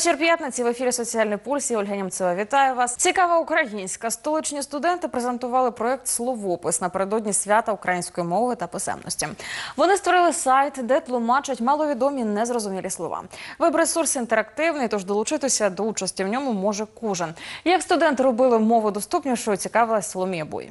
Вечір п'ятниці в ефірі Соціальний пульс. Я Ольга Німцева. Вітаю вас. Цікава українська. Столичні студенти презентували проект Словопис напередодні свята української мови та писемності. Вони створили сайт, де тлумачать маловідомі незрозумілі слова. Веб-ресурс інтерактивний, тож долучитися до участі в ньому може кожен. Як студенти робили мову доступнішою, цікавилась Соломія Буй.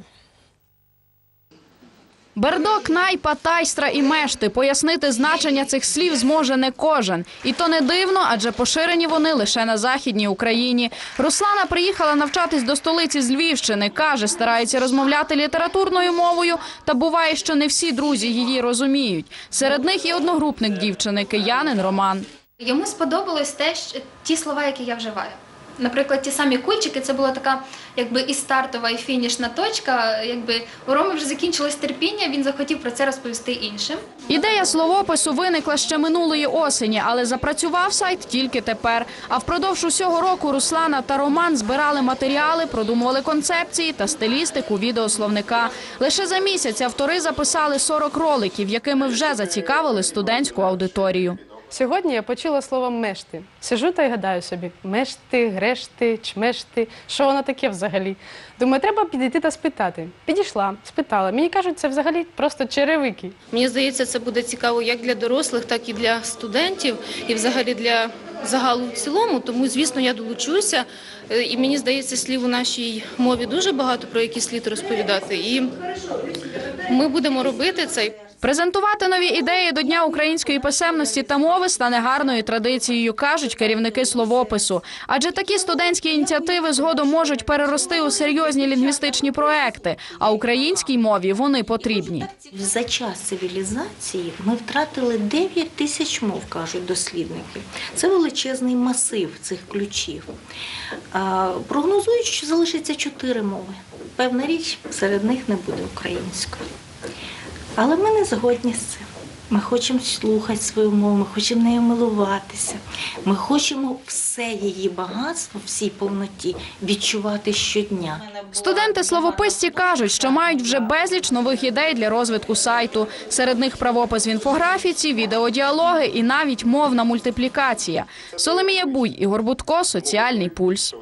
Бердок, найпа, тайстра і мешти. Пояснити значення цих слів зможе не кожен. І то не дивно, адже поширені вони лише на Західній Україні. Руслана приїхала навчатись до столиці з Львівщини. Каже, старається розмовляти літературною мовою, та буває, що не всі друзі її розуміють. Серед них і одногрупник дівчини, киянин Роман. Йому сподобалось те, що ті слова, які я вживаю. Наприклад, ті самі кульчики, це була така, якби і стартова, і фінішна точка. Якби у Роми вже закінчилось терпіння, він захотів про це розповісти іншим. Ідея словопису виникла ще минулої осені, але запрацював сайт тільки тепер. А впродовж усього року Руслана та Роман збирали матеріали, продумували концепції та стилістику відеословника. Лише за місяць автори записали 40 роликів, якими вже зацікавили студентську аудиторію. Сьогодні я почула слово мешти. Сижу та й гадаю собі: мешти, грешти, чмешти. Що воно таке взагалі? Думаю, треба підійти та спитати. Підійшла, спитала. Мені кажуть, це взагалі просто черевики. Мені здається, це буде цікаво як для дорослих, так і для студентів, і взагалі для загалу в цілому. Тому, звісно, я долучуся. Е, І мені здається, слів у нашій мові дуже багато про які слід розповідати. І ми будемо робити це. Презентувати нові ідеї до Дня української писемності та мови стане гарною традицією, кажуть керівники словопису. Адже такі студентські ініціативи згодом можуть перерости у серйозні лінгвістичні проекти, а українській мові вони потрібні. За час цивілізації ми втратили 9 тисяч мов, кажуть дослідники. Це величезний масив цих ключів. Прогнозують, що залишиться 4 мови. Певна річ, серед них не буде української. Але ми не згодні з цим. Ми хочемо слухати свою мову, ми хочемо нею милуватися. Ми хочемо все її багатство, всій повноті відчувати щодня. Студенти словописці кажуть, що мають вже безліч нових ідей для розвитку сайту. Серед них правопис в інфографіці, відеодіалоги і навіть мовна мультиплікація. Соломія Буй, Ігор Будко, Соціальний пульс.